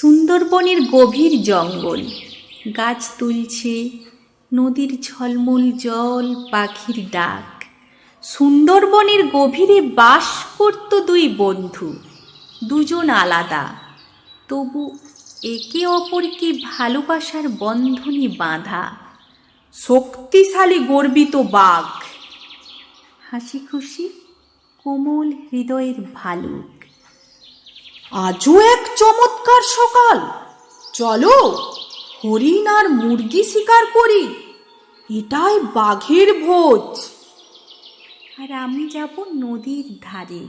সুন্দরবনের গভীর জঙ্গল। গাছ তুলছে, নদীর ঝলমল, জল, পাখির ডাক। সুন্দরবনের গভীরে বাস করত দুই বন্ধু, দুজন আলাদা। তবু একে অপরকে ভালোবাসার বন্ধনে বাঁধা। শক্তিশালী গর্বিত বাঘ। হাসি খুশি কোমল হৃদয়ের ভালুক। আজও এক চমৎকার সকাল। চলো, হরিণ আর মুরগি শিকার করি। এটাই বাঘের ভোজ। আর আমি যাব নদীর ধারে।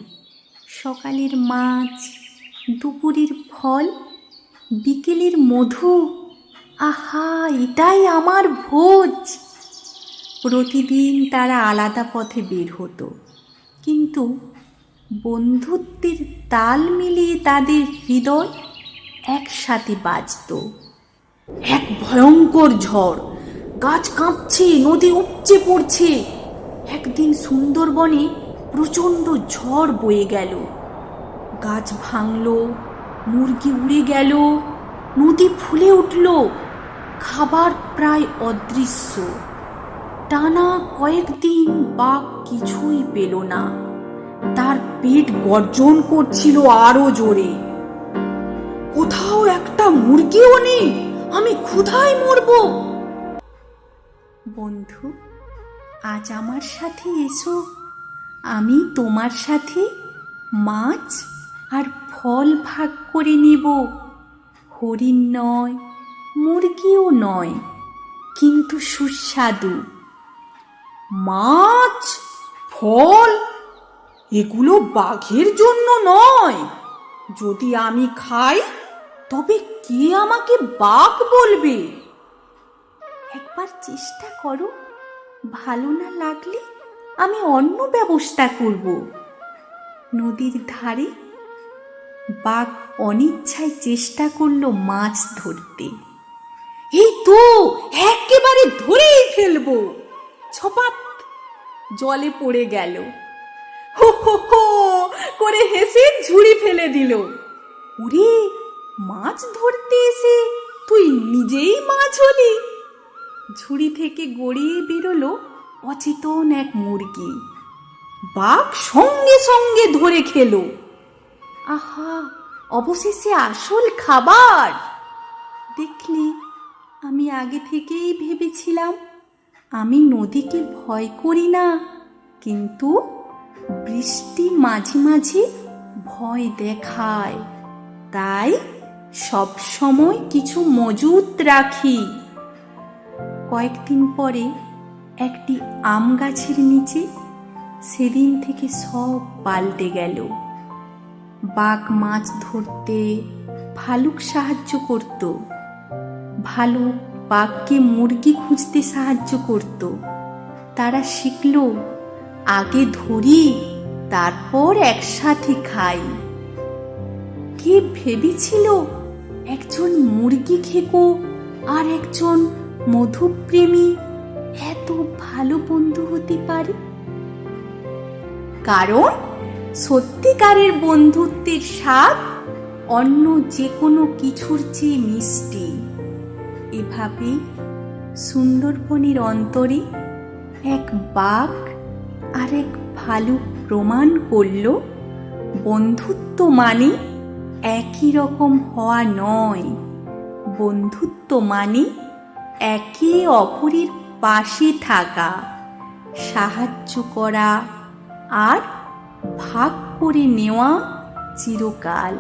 সকালের মাছ, দুপুরের ফল, বিকেলের মধু। আহা, এটাই আমার ভোজ। প্রতিদিন তারা আলাদা পথে বের হতো। কিন্তু বন্ধুত্বের তাল মিলিয়ে তাদের হৃদয় একসাথে বাজতো। এক ভয়ঙ্কর ঝড়, গাছ কাঁপছে, নদী উপচে পড়ছে। একদিন সুন্দরবনে প্রচণ্ড ঝড় বয়ে গেল। গাছ ভাঙল, মুরগি উড়ে গেল, নদী ফুলে উঠল। খাবার প্রায় অদৃশ্য। টানা কয়েকদিন বাঘ কিছুই পেল না। তার পেট গর্জন করছিল আরও জোরে। কোথাও একটা মুরগিও নেই, আমি ক্ষুধায় মরবো। বন্ধু, আজ আমার সাথে এসো। আমি তোমার সাথে মাছ আর ফল ভাগ করে নেব। হরিণ নয়, মুরগিও নয়, কিন্তু সুস্বাদু। মাছ, ফল এগুলো বাঘের জন্য নয়। যদি আমি খাই, তবে কে আমাকে বাঘ বলবে? একবার চেষ্টা করো। ভালো না লাগলে আমি অন্য ব্যবস্থা করব। নদীর ধারে বাঘ অনিচ্ছায় চেষ্টা করল মাছ ধরতে। এই তো, একেবারে ধরেই ফেলব। ছপাত, জলে পড়ে গেল। হো হো হো, করে হেসে ঝুড়ি ফেলে দিল। ওরে, মাছ ধরতে এসে তুই নিজেই মাছ হলি। ঝুড়ি থেকে গড়িয়ে বেরোলো অচেতন এক মুরগি। বাঘ সঙ্গে সঙ্গে ধরে খেলো। আহা, অবশেষে আসল খাবার। দেখলি, আমি আগে থেকেই ভেবেছিলাম, আমি নদীকে ভয় করি না, কিন্তু বৃষ্টি মাঝে মাঝে ভয় দেখায়। তাই সব সময় কিছু মজুত রাখি। কয়েকদিন পরে একটি আম গাছের নিচে সেদিন থেকে সব পাল্টে গেল। বাঘ মাছ ধরতে ভালুক সাহায্য করত। ভালুক বাঘকে মুরগি খুঁজতে সাহায্য করত। তারা শিখল আগে ধরি, তারপর একসাথে খাই। কে ভেবেছিল একজন মুরগি খেকো আর একজন মধুপ্রেমী এত ভালো বন্ধু হতে পারে? কারণ সত্যিকারের বন্ধুত্বের স্বাদ অন্য যে কোনো কিছুর চেয়ে মিষ্টি। এভাবেই সুন্দরবনের অন্তরে এক বাঘ আর এক ভালুক প্রমাণ করল, বন্ধুত্ব মানে একই রকম হওয়া নয়। বন্ধুত্ব মানে একে অপরের পাশে থাকা, সাহায্য করা আর ভাগ করে নেওয়া চিরকাল।